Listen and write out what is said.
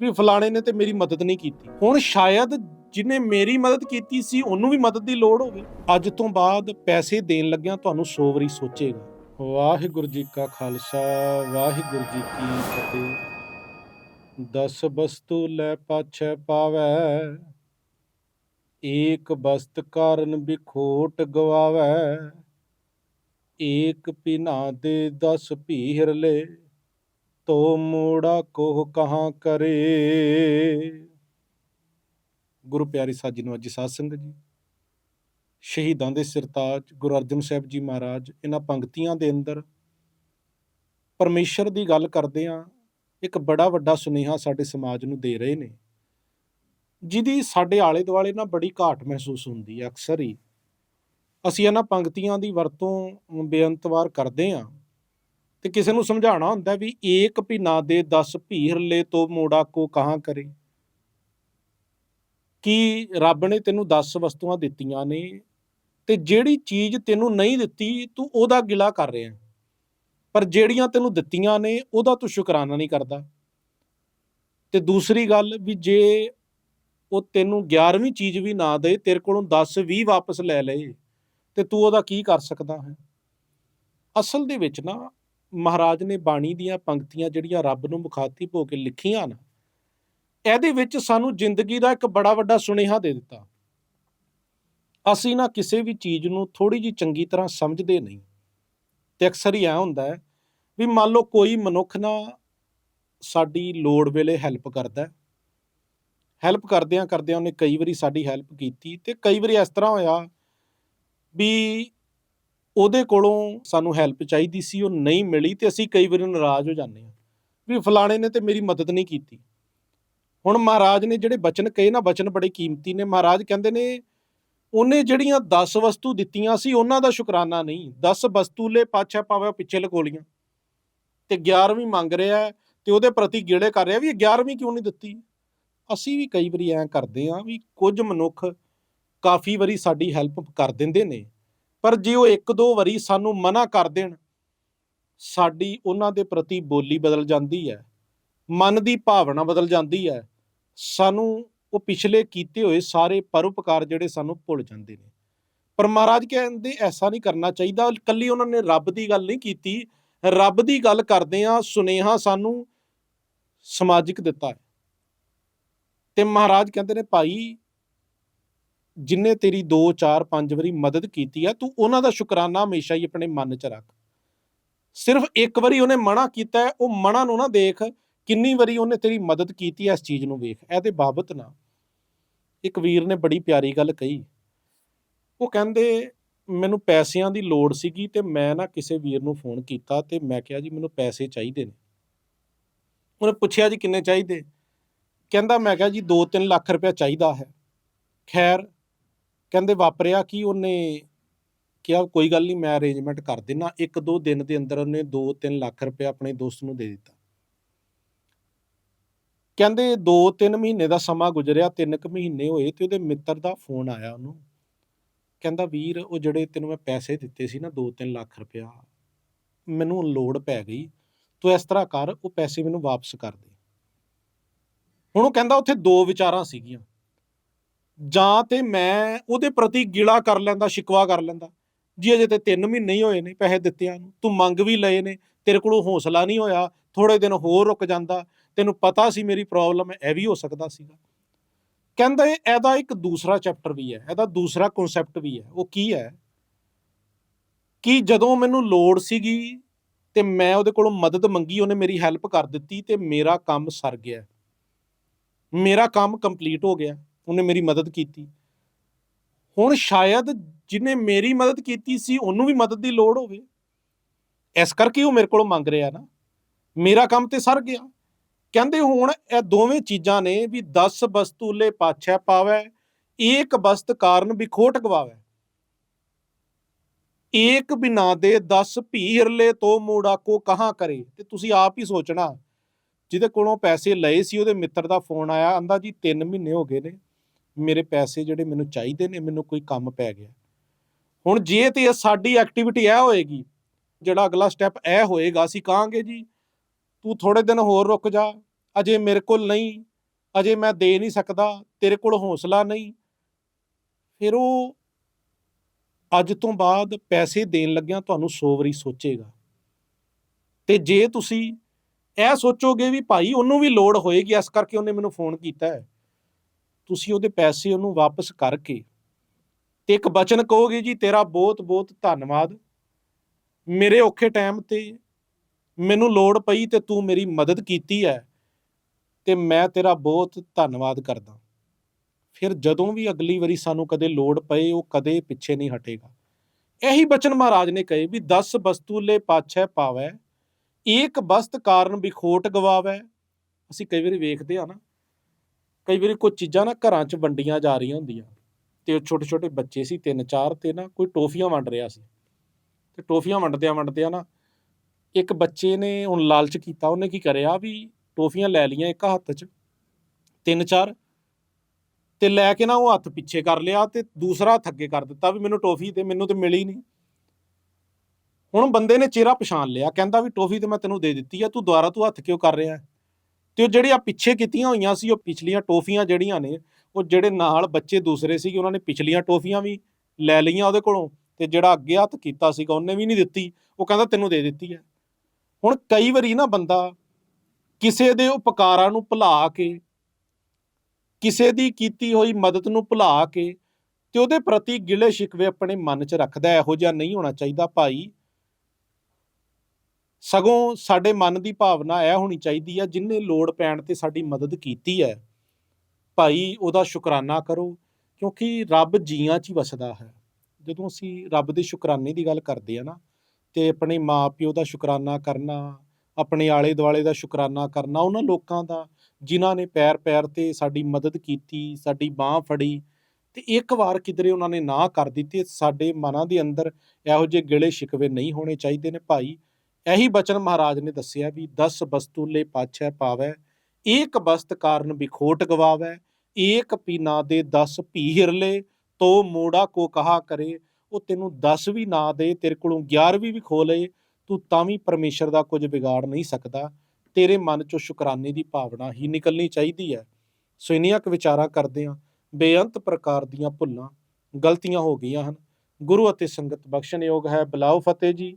ਵੀ ਫਲਾਣੇ ਨੇ ਤੇ ਮੇਰੀ ਮਦਦ ਨਹੀਂ ਕੀਤੀ। ਹੁਣ ਸ਼ਾਇਦ ਜਿਹਨੇ ਮੇਰੀ ਮਦਦ ਕੀਤੀ ਸੀ, ਉਹਨੂੰ ਵੀ ਮਦਦ ਦੀ ਲੋੜ ਹੋਵੇ। ਅੱਜ ਤੋਂ ਬਾਅਦ ਪੈਸੇ ਦੇਣ ਲੱਗਿਆਂ ਤੁਹਾਨੂੰ 100 ਵਾਰੀ ਸੋਚੇਗਾ। ਵਾਹਿਗੁਰੂ ਜੀ ਕਾ ਖਾਲਸਾ, ਵਾਹਿਗੁਰੂ ਜੀ ਕੀ ਫਤਿਹ। ਦਸ ਬਸਤੂ ਲੈ ਪਾਛੈ ਪਾਵੈ, ਏਕ ਬਸਤ ਕਾਰਨ ਬਿਖੋਟ ਗਵਾਵੈ, ਏਕ ਪਿਨਾ ਦੇ ਦਸ ਭੀਰ ਲੈ। ਤੋ ਮੋੜਾ ਕੋਹ ਕਹਾਂ ਕਰੇ। ਗੁਰੂ ਪਿਆਰੇ ਸਾਜਨ ਨੂੰ ਅੱਜ ਸਾਧ ਸੰਗਤ ਜੀ, ਸ਼ਹੀਦਾਂ ਦੇ ਸਿਰਤਾਜ ਗੁਰੂ ਅਰਜਨ ਸਾਹਿਬ ਜੀ ਮਹਾਰਾਜ, ਇਹਨਾਂ ਪੰਕਤੀਆਂ ਦੇ ਅੰਦਰ ਪਰਮੇਸ਼ਰ ਦੀ ਗੱਲ ਕਰਦੇ ਆ ਇੱਕ ਬੜਾ ਵੱਡਾ ਸੁਨੇਹਾ ਸਾਡੇ ਸਮਾਜ ਨੂੰ ਦੇ ਰਹੇ ਨੇ। ਜਿਹਦੀ ਸਾਡੇ ਆਲੇ ਦੁਆਲੇ ਨਾ ਬੜੀ ਘਾਟ ਮਹਿਸੂਸ ਹੁੰਦੀ ਹੈ ਅਕਸਰ ਹੀ। ਅਸੀਂ ਇਹਨਾਂ ਪੰਕਤੀਆਂ ਦੀ ਵਰਤੋਂ ਬੇਅੰਤਵਾਰ ਕਰਦੇ ਆ ਤੇ ਕਿਸੇ ਨੂੰ ਸਮਝਾਉਣਾ ਹੁੰਦਾ ਵੀ ਏਕ ਭਿਨਾ ਦੇ 10 ਭੀਰਲੇ ਲੈ ਮੋੜਾ ਕੋ ਕਹਾਂ ਕਰੇ। ਕਿ ਰੱਬ ਨੇ ਤੈਨੂੰ 10 ਵਸਤੂਆਂ ਦਿੱਤੀਆਂ ਨੇ ਤੇ ਜਿਹੜੀ ਚੀਜ਼ ਤੈਨੂੰ ਨਹੀਂ ਦਿੱਤੀ, ਤੂੰ ਉਹਦਾ ਗਿਲਾ ਕਰ ਰਿਹਾ। ਪਰ ਜਿਹੜੀਆਂ ਤੈਨੂੰ ਦਿੱਤੀਆਂ ਨੇ, ਉਹਦਾ ਤੂੰ ਸ਼ੁਕਰਾਨਾ ਨਹੀਂ ਕਰਦਾ। ਤੇ ਦੂਸਰੀ ਗੱਲ ਵੀ ਜੇ ਉਹ ਤੈਨੂੰ 11ਵੀਂ ਚੀਜ਼ ਵੀ ਨਾ ਦੇ, ਤੇਰੇ ਕੋਲੋਂ 10 20 ਵਾਪਸ ਲੈ ਲਏ, ਤੇ ਤੂੰ ਉਹਦਾ ਕੀ ਕਰ ਸਕਦਾ ਹੈ? ਅਸਲ ਦੇ ਵਿੱਚ ਨਾ ਮਹਾਰਾਜ ਨੇ ਬਾਣੀ ਦੀਆਂ ਪੰਕਤੀਆਂ ਜਿਹੜੀਆਂ ਰੱਬ ਨੂੰ ਮੁਖਾਤਿਬ ਹੋ ਕੇ ਲਿਖੀਆਂ ਨਾ, ਇਹਦੇ ਵਿੱਚ ਸਾਨੂੰ ਜ਼ਿੰਦਗੀ ਦਾ ਇੱਕ ਬੜਾ ਵੱਡਾ ਸੁਨੇਹਾ ਦੇ ਦਿੱਤਾ। ਅਸੀਂ ਨਾ ਕਿਸੇ ਵੀ ਚੀਜ਼ ਨੂੰ ਥੋੜੀ ਜੀ ਚੰਗੀ ਤਰ੍ਹਾਂ ਸਮਝਦੇ ਨਹੀਂ। ਤੇ ਅਕਸਰ ਹੀ ਐ ਹੁੰਦਾ ਹੈ ਵੀ ਮੰਨ ਲਓ ਕੋਈ ਮਨੁੱਖ ਨਾ ਸਾਡੀ ਲੋੜ ਵੇਲੇ ਹੈਲਪ ਕਰਦਾ ਹੈਲਪ ਕਰਦਿਆਂ ਕਰਦਿਆਂ ਉਹਨੇ ਕਈ ਵਾਰੀ ਸਾਡੀ ਹੈਲਪ ਕੀਤੀ ਤੇ ਕਈ ਵਾਰੀ ਇਸ ਤਰ੍ਹਾਂ ਹੋਇਆ ਵੀ ਉਹਦੇ ਕੋਲੋਂ ਸਾਨੂੰ ਹੈਲਪ ਚਾਹੀਦੀ ਸੀ, ਉਹ ਨਹੀਂ ਮਿਲੀ ਤੇ ਅਸੀਂ ਕਈ ਵਾਰੀ ਨਾਰਾਜ਼ ਹੋ ਜਾਂਦੇ ਹਾਂ ਵੀ ਫਲਾਣੇ ਨੇ ਤੇ ਮੇਰੀ ਮਦਦ ਨਹੀਂ ਕੀਤੀ। ਹੁਣ ਮਹਾਰਾਜ ਨੇ ਜਿਹੜੇ ਬਚਨ ਕਹੇ ਨਾ, ਬਚਨ ਬੜੇ ਕੀਮਤੀ ਨੇ। ਮਹਾਰਾਜ ਕਹਿੰਦੇ ਨੇ, ਉਹਨੇ ਜਿਹੜੀਆਂ 10 ਵਸਤੂ ਦਿੱਤੀਆਂ ਸੀ, ਉਹਨਾਂ ਦਾ ਸ਼ੁਕਰਾਨਾ ਨਹੀਂ। 10 ਵਸਤੂ ਲੈ ਪਾਛਾ ਪਾਵੇ ਪਿੱਛੇ ਲਕੋਲੀਆਂ ਤੇ 11ਵੀਂ ਮੰਗ ਰਿਹਾ ਹੈ ਤੇ ਉਹਦੇ ਪ੍ਰਤੀ ਗਿਲੇ ਕਰ ਰਿਹਾ ਵੀ ਇਹ 11ਵੀਂ ਕਿਉਂ ਨਹੀਂ ਦਿੱਤੀ? ਅਸੀਂ ਵੀ ਕਈ ਵਾਰੀ ਐਂ ਕਰਦੇ ਆਂ ਵੀ ਕੁਝ ਮਨੁੱਖ ਕਾਫੀ ਵਾਰੀ ਸਾਡੀ ਹੈਲਪ ਕਰ ਦਿੰਦੇ ਨੇ। ਪਰ ਜੇ ਉਹ ਇੱਕ ਦੋ ਵਾਰੀ ਸਾਨੂੰ ਮਨਾ ਕਰ ਦੇਣ, ਸਾਡੀ ਉਹਨਾਂ ਦੇ ਪ੍ਰਤੀ ਬੋਲੀ ਬਦਲ ਜਾਂਦੀ ਹੈ, ਮਨ ਦੀ ਭਾਵਨਾ ਬਦਲ ਜਾਂਦੀ ਹੈ, ਸਾਨੂੰ ਉਹ ਪਿਛਲੇ ਕੀਤੇ ਹੋਏ ਸਾਰੇ ਪਰਉਪਕਾਰ ਜਿਹੜੇ ਸਾਨੂੰ ਭੁੱਲ ਜਾਂਦੇ ਨੇ। ਪਰ ਮਹਾਰਾਜ ਕਹਿੰਦੇ ਐਸਾ ਨਹੀਂ ਕਰਨਾ ਚਾਹੀਦਾ ਕੱਲੀ ਉਹਨਾਂ ਨੇ ਰੱਬ ਦੀ ਗੱਲ ਨਹੀਂ ਕੀਤੀ, ਰੱਬ ਦੀ ਗੱਲ ਕਰਦੇ ਆ ਸੁਨੇਹਾ ਸਾਨੂੰ ਸਮਾਜਿਕ ਦਿੱਤਾ ਹੈ। ਤੇ ਮਹਾਰਾਜ ਕਹਿੰਦੇ ਨੇ, ਭਾਈ ਜਿਨੇ ਤੇਰੀ 2 4 5 ਵਾਰੀ ਮਦਦ ਕੀਤੀ ਆ, ਤੂੰ ਉਹਨਾਂ ਦਾ ਸ਼ੁਕਰਾਨਾ ਹਮੇਸ਼ਾ ਹੀ ਆਪਣੇ ਮਨ 'ਚ ਰੱਖ। ਸਿਰਫ ਇੱਕ ਵਾਰੀ ਉਹਨੇ ਮਨਾ ਕੀਤਾ ਉਹ ਮਨਾ ਨੂੰ ਨਾ ਦੇਖ ਕਿੰਨੀ ਵਾਰੀ ਉਹਨੇ ਤੇਰੀ ਮਦਦ ਕੀਤੀ ਐ ਇਸ ਚੀਜ਼ ਨੂੰ ਵੇਖ। ਇਹਦੇ ਬਾਬਤ ਨਾ। ਇੱਕ ਵੀਰ ਨੇ ਬੜੀ ਪਿਆਰੀ ਗੱਲ ਕਹੀ। ਉਹ ਕਹਿੰਦੇ, ਮੈਨੂੰ ਪੈਸਿਆਂ ਦੀ ਲੋੜ ਸੀਗੀ ਤੇ ਮੈਂ ਨਾ ਕਿਸੇ ਵੀਰ ਨੂੰ ਫੋਨ ਕੀਤਾ ਤੇ ਮੈਂ ਕਿਹਾ ਜੀ, ਮੈਨੂੰ ਪੈਸੇ ਚਾਹੀਦੇ ਨੇ। ਉਹਨੇ ਪੁੱਛਿਆ ਜੀ, ਕਿੰਨੇ ਚਾਹੀਦੇ? ਕਹਿੰਦਾ, ਮੈਂ ਕਿਹਾ ਜੀ 2-3 ਲੱਖ ਰੁਪਇਆ ਚਾਹੀਦਾ ਹੈ। ਖੈਰ ਕਹਿੰਦੇ ਵਾਪਰਿਆ ਕਿ? ਉਹਨੇ ਕਿਹਾ, ਕੋਈ ਗੱਲ ਨਹੀਂ, ਮੈਂ ਅਰੇਂਜਮੈਂਟ ਕਰ ਦਿੰਨਾ। ਇੱਕ ਦੋ ਦਿਨ ਦੇ ਅੰਦਰ ਉਹਨੇ 2-3 ਲੱਖ ਰੁਪਇਆ ਆਪਣੇ ਦੋਸਤ ਨੂੰ ਦੇ ਦਿੱਤਾ। ਕਹਿੰਦੇ 2-3 ਮਹੀਨੇ ਦਾ ਸਮਾਂ ਗੁਜ਼ਰਿਆ 3 ਕੁ ਮਹੀਨੇ ਹੋਏ ਤੇ ਉਹਦੇ ਮਿੱਤਰ ਦਾ ਫੋਨ ਆਇਆ ਉਹਨੂੰ। ਕਹਿੰਦਾ, ਵੀਰ, ਉਹ ਜਿਹੜੇ ਤੈਨੂੰ ਮੈਂ ਪੈਸੇ ਦਿੱਤੇ ਸੀ ਨਾ 2-3 ਲੱਖ ਰੁਪਇਆ, ਮੈਨੂੰ ਲੋੜ ਪੈ ਗਈ। ਤੂੰ ਇਸ ਤਰ੍ਹਾਂ ਕਰ, ਉਹ ਪੈਸੇ ਮੈਨੂੰ ਵਾਪਸ ਕਰ ਦੇ। ਹੁਣ ਉਹ ਕਹਿੰਦਾ, ਉੱਥੇ ਦੋ ਵਿਚਾਰਾਂ ਸੀਗੀਆਂ। ਜਾਂ ਤੇ ਮੈਂ ਉਹਦੇ ਪ੍ਰਤੀ ਗਿਲਾ ਕਰ ਲੈਂਦਾ, ਸ਼ਿਕਵਾ ਕਰ ਲੈਂਦਾ। ਜੀ ਅਜੇ ਤੇ 3 ਮਹੀਨੇ ਹੀ ਹੋਏ ਨੇ ਪੈਸੇ ਦਿੱਤਿਆਂ ਨੂੰ। ਤੂੰ ਮੰਗ ਵੀ ਲਏ ਨੇ। ਤੇਰੇ ਕੋਲੋਂ ਹੌਸਲਾ ਨਹੀਂ ਹੋਇਆ। ਥੋੜੇ ਦਿਨ ਹੋਰ ਰੁਕ ਜਾਂਦਾ। ਤੈਨੂੰ ਪਤਾ ਸੀ ਮੇਰੀ ਪ੍ਰੋਬਲਮ ਹੈ, ਇਹ ਵੀ ਹੋ ਸਕਦਾ ਸੀਗਾ। ਕਹਿੰਦਾ ਇਹਦਾ ਇੱਕ ਦੂਸਰਾ ਚੈਪਟਰ ਵੀ ਹੈ। ਇਹਦਾ ਦੂਸਰਾ ਕਨਸੈਪਟ ਵੀ ਹੈ। ਉਹ ਕੀ ਹੈ? ਕਿ ਜਦੋਂ ਮੈਨੂੰ ਲੋੜ ਸੀਗੀ ਤੇ ਮੈਂ ਉਹਦੇ ਕੋਲੋਂ ਮਦਦ ਮੰਗੀ, ਉਹਨੇ ਮੇਰੀ ਹੈਲਪ ਕਰ ਦਿੱਤੀ ਤੇ ਮੇਰਾ ਕੰਮ ਸਰ ਗਿਆ। ਮੇਰਾ ਕੰਮ ਕੰਪਲੀਟ ਹੋ ਗਿਆ। ਉਹਨੇ ਮੇਰੀ ਮਦਦ ਕੀਤੀ। ਹੁਣ ਸ਼ਾਇਦ ਜਿਹਨੇ ਮੇਰੀ ਮਦਦ ਕੀਤੀ ਸੀ, ਉਹਨੂੰ ਵੀ ਮਦਦ ਦੀ ਲੋੜ ਹੋਵੇ। ਇਸ ਕਰਕੇ ਉਹ ਮੇਰੇ ਕੋਲੋਂ ਮੰਗ ਰਿਹਾ ਨਾ। ਮੇਰਾ ਕੰਮ ਤੇ ਸਰ ਗਿਆ। ਕਹਿੰਦੇ ਹੁਣ ਇਹ ਦੋਵੇਂ ਚੀਜ਼ਾਂ ਨੇ ਵੀ 10 ਵਸਤੂ ਪਾਛੈ ਪਾਵੈ, ਏਕ ਬਸਤ ਕਾਰਨ ਵਿਖੋਟ ਗਵਾਵੈ। ਏਕ ਬਿਨਾ ਦੇ 10 ਭੀਰ ਲੈ ਤੋ ਮੂੜਾ ਕੋ ਕਹਾਂ ਕਰੇ। ਤੇ ਤੁਸੀਂ ਆਪ ਹੀ ਸੋਚਣਾ, ਜਿਹਦੇ ਕੋਲੋਂ ਪੈਸੇ ਲਏ ਸੀ, ਉਹਦੇ ਮਿੱਤਰ ਦਾ ਫੋਨ ਆਇਆ, ਆਂਦਾ ਜੀ 3 ਮਹੀਨੇ ਹੋ ਗਏ ਨੇ। ਮੇਰੇ ਪੈਸੇ ਜਿਹੜੇ ਮੈਨੂੰ ਚਾਹੀਦੇ ਨੇ, ਮੈਨੂੰ ਕੋਈ ਕੰਮ ਪੈ ਗਿਆ। ਹੁਣ ਜੇ ਤੇ ਸਾਡੀ ਐਕਟੀਵਿਟੀ ਇਹ ਹੋਏਗੀ, ਜਿਹੜਾ ਅਗਲਾ ਸਟੈਪ ਇਹ ਹੋਏਗਾ, ਅਸੀਂ ਕਹਾਂਗੇ ਜੀ, ਤੂੰ ਥੋੜੇ ਦਿਨ ਹੋਰ ਰੁਕ ਜਾ, ਅਜੇ ਮੇਰੇ ਕੋਲ ਨਹੀਂ, ਅਜੇ ਮੈਂ ਦੇ ਨਹੀਂ ਸਕਦਾ, ਤੇਰੇ ਕੋਲ ਹੌਸਲਾ ਨਹੀਂ। ਫਿਰ ਉਹ ਅੱਜ ਤੋਂ ਬਾਅਦ ਪੈਸੇ ਦੇਣ ਲੱਗਿਆਂ ਤੁਹਾਨੂੰ 100 ਵਾਰੀ ਸੋਚੇਗਾ। ਤੇ ਜੇ ਤੁਸੀਂ ਇਹ ਸੋਚੋਗੇ ਵੀ ਭਾਈ ਉਹਨੂੰ ਵੀ ਲੋੜ ਹੋਏਗੀ, ਇਸ ਕਰਕੇ ਉਹਨੇ ਮੈਨੂੰ ਫੋਨ ਕੀਤਾ ਹੈ। ਤੁਸੀਂ ਉਹਦੇ ਪੈਸੇ ਉਹਨੂੰ ਵਾਪਸ ਕਰਕੇ ਤੇ ਇੱਕ ਬਚਨ ਕਹੋਗੇ ਜੀ, ਤੇਰਾ ਬਹੁਤ ਬਹੁਤ ਧੰਨਵਾਦ। ਮੇਰੇ ਔਖੇ ਟਾਈਮ ਤੇ ਮੈਨੂੰ ਲੋੜ ਪਈ ਤੇ ਤੂੰ ਮੇਰੀ ਮਦਦ ਕੀਤੀ ਹੈ ਤੇ ਮੈਂ ਤੇਰਾ ਬਹੁਤ ਧੰਨਵਾਦ ਕਰਦਾ। ਫਿਰ ਜਦੋਂ ਵੀ ਅਗਲੀ ਵਾਰੀ ਸਾਨੂੰ ਕਦੇ ਲੋੜ ਪਏ, ਉਹ ਕਦੇ ਪਿੱਛੇ ਨਹੀਂ ਹਟੇਗਾ। ਇਹੀ ਬਚਨ ਮਹਾਰਾਜ ਨੇ ਕਹੇ ਵੀ 10 ਵਸਤੂ ਲੈ ਪਾਛੈ ਪਾਵੈ, ਏਕ ਬਸਤ ਕਾਰਨ ਵਿਖੋਟ ਗਵਾਵੈ। ਅਸੀਂ ਕਈ ਵਾਰੀ ਵੇਖਦੇ ਆ ਨਾ ਕਈ ਵਾਰੀ ਕੋਈ ਚੀਜ਼ਾਂ ਨਾ ਘਰਾਂ 'ਚ ਵੰਡੀਆਂ ਜਾ ਰਹੀਆਂ ਹੁੰਦੀਆਂ। ਤੇ ਉਹ ਛੋਟੇ ਛੋਟੇ ਬੱਚੇ ਸੀ, ਤਿੰਨ ਚਾਰ ਤੇ ਨਾ ਕੋਈ ਟੋਫੀਆਂ ਵੰਡ ਰਿਹਾ ਸੀ। ਤੇ ਟੋਫੀਆਂ ਵੰਡਦਿਆਂ ਵੰਡਦਿਆਂ ਨਾ ਇੱਕ ਬੱਚੇ ਨੇ ਹੁਣ ਲਾਲਚ ਕੀਤਾ, ਉਹਨੇ ਕੀ ਕਰਿਆ ਵੀ ਟੋਫੀਆਂ ਲੈ ਲਈਆਂ ਇੱਕ ਹੱਥ 'ਚ, ਤਿੰਨ ਚਾਰ, ਤੇ ਲੈ ਕੇ ਨਾ ਉਹ ਹੱਥ ਪਿੱਛੇ ਕਰ ਲਿਆ ਤੇ ਦੂਸਰਾ ਹੱਥ ਅੱਗੇ ਕਰ ਦਿੱਤਾ ਵੀ ਮੈਨੂੰ ਟੋਫੀ ਤੇ ਮੈਨੂੰ ਤੇ ਮਿਲੀ ਨਹੀਂ ਹੁਣ ਬੰਦੇ ਨੇ ਚਿਹਰਾ ਪਛਾਣ ਲਿਆ, ਕਹਿੰਦਾ ਵੀ ਟੋਫੀ ਤੇ ਮੈਂ ਤੈਨੂੰ ਦੇ ਦਿੱਤੀ ਆ, ਤੂੰ ਦੁਬਾਰਾ ਤੂੰ ਹੱਥ ਕਿਉਂ ਕਰ ਰਿਹਾ? ਹੈ? ਤੇ ਉਹ ਜਿਹੜੀਆਂ ਪਿੱਛੇ ਕੀਤੀਆਂ ਹੋਈਆਂ ਸੀ, ਉਹ ਪਿਛਲੀਆਂ ਟੋਫੀਆਂ ਜਿਹੜੀਆਂ ਨੇ, ਉਹ ਜਿਹੜੇ ਨਾਲ ਬੱਚੇ ਦੂਸਰੇ ਸੀਗੇ ਉਹਨਾਂ ਨੇ ਪਿਛਲੀਆਂ ਟੋਫੀਆਂ ਵੀ ਲੈ ਲਈਆਂ ਉਹਦੇ ਕੋਲੋਂ ਤੇ ਜਿਹੜਾ ਅੱਗੇ ਹੱਥ ਕੀਤਾ ਸੀਗਾ, ਉਹਨੇ ਵੀ ਨਹੀਂ ਦਿੱਤੀ, ਉਹ ਕਹਿੰਦਾ ਤੈਨੂੰ ਦੇ ਦਿੱਤੀ ਹੈ। ਹੁਣ ਕਈ ਵਾਰੀ ਨਾ ਬੰਦਾ ਕਿਸੇ ਦੇ ਉਪਕਾਰਾਂ ਨੂੰ ਭੁਲਾ ਕੇ, ਕਿਸੇ ਦੀ ਕੀਤੀ ਹੋਈ ਮਦਦ ਨੂੰ ਭੁਲਾ ਕੇ ਤੇ ਉਹਦੇ ਪ੍ਰਤੀ ਗਿਲੇ ਸ਼ਿਕਵੇ ਆਪਣੇ ਮਨ 'ਚ ਰੱਖਦਾ, ਇਹੋ ਜਿਹਾ ਨਹੀਂ ਹੋਣਾ ਚਾਹੀਦਾ ਭਾਈ। ਸਗੋਂ ਸਾਡੇ ਮਨ ਦੀ ਭਾਵਨਾ ਇਹ ਹੋਣੀ ਚਾਹੀਦੀ ਆ ਜਿਨਨੇ ਲੋੜ ਪੈਣ ਤੇ ਸਾਡੀ ਮਦਦ ਕੀਤੀ ਹੈ ਭਾਈ ਉਹਦਾ ਸ਼ੁਕਰਾਨਾ ਕਰੋ, ਕਿਉਂਕਿ ਰੱਬ ਜੀਆਂ 'ਚ ਹੀ ਵਸਦਾ ਹੈ। ਜਦੋਂ ਅਸੀਂ ਰੱਬ ਦੇ ਸ਼ੁਕਰਾਨੇ ਦੀ ਗੱਲ ਕਰਦੇ ਆ ਨਾ, ਤੇ ਆਪਣੇ ਮਾਪਿਓ ਦਾ ਸ਼ੁਕਰਾਨਾ ਕਰਨਾ, ਆਪਣੇ ਆਲੇ ਦੁਆਲੇ ਦਾ ਸ਼ੁਕਰਾਨਾ ਕਰਨਾ, ਉਹਨਾਂ ਲੋਕਾਂ ਦਾ, ਜਿਨ੍ਹਾਂ ਨੇ ਪੈਰ ਪੈਰ ਤੇ ਸਾਡੀ ਮਦਦ ਕੀਤੀ, ਸਾਡੀ ਬਾਹ ਫੜੀ, ਤੇ ਇੱਕ ਵਾਰ ਕਿਧਰੇ ਉਹਨਾਂ ਨੇ ਨਾ ਕਰ ਦਿੱਤੀ ਸਾਡੇ ਮਨਾਂ ਦੇ ਅੰਦਰ ਇਹੋ ਜਿਹੇ ਗਿਲੇ ਸ਼ਿਕਵੇ ਨਹੀਂ ਹੋਣੇ ਚਾਹੀਦੇ ਨੇ, ਭਾਈ। ਇਹੀ ਬਚਨ ਮਹਾਰਾਜ ਨੇ ਦੱਸਿਆ ਵੀ 10 ਬਸਤੂ ਲੈ ਪਾਛੈ ਪਾਵੈ, ਏਕ ਬਸਤ ਕਾਰਨ ਵਿਖੋਟ ਗਵਾਵੈ, ਏਕ ਪੀਨਾ ਦੇ 10 ਭੀ ਹਿਰਲੇ ਤੋ ਮੋੜਾ ਕੋ ਕਹਾ ਕਰੇ, ਉਹ ਤੈਨੂੰ 10 ਵੀ ਨਾ ਦੇ, ਤੇਰੇ ਕੋਲੋਂ 11ਵੀਂ ਵੀ ਖੋ ਲਏ, ਤੂੰ ਤਾਂ ਵੀ ਪਰਮੇਸ਼ਰ ਦਾ ਕੁਝ ਵਿਗਾੜ ਨਹੀਂ ਸਕਦਾ, ਤੇਰੇ ਮਨ ਚੋਂ ਸ਼ੁਕਰਾਨੇ ਦੀ ਭਾਵਨਾ ਹੀ ਨਿਕਲਣੀ ਚਾਹੀਦੀ ਹੈ ਸੋ ਇੰਨੀਆਂ ਕੁ ਵਿਚਾਰਾਂ ਕਰਦੇ ਹਾਂ ਬੇਅੰਤ ਪ੍ਰਕਾਰ ਦੀਆਂ ਭੁੱਲਾਂ ਗਲਤੀਆਂ ਹੋ ਗਈਆਂ ਹਨ। ਗੁਰੂ ਅਤੇ ਸੰਗਤ ਬਖਸ਼ਣਯੋਗ ਹੈ। ਬਲਾਓ ਫਤਿਹ ਜੀ।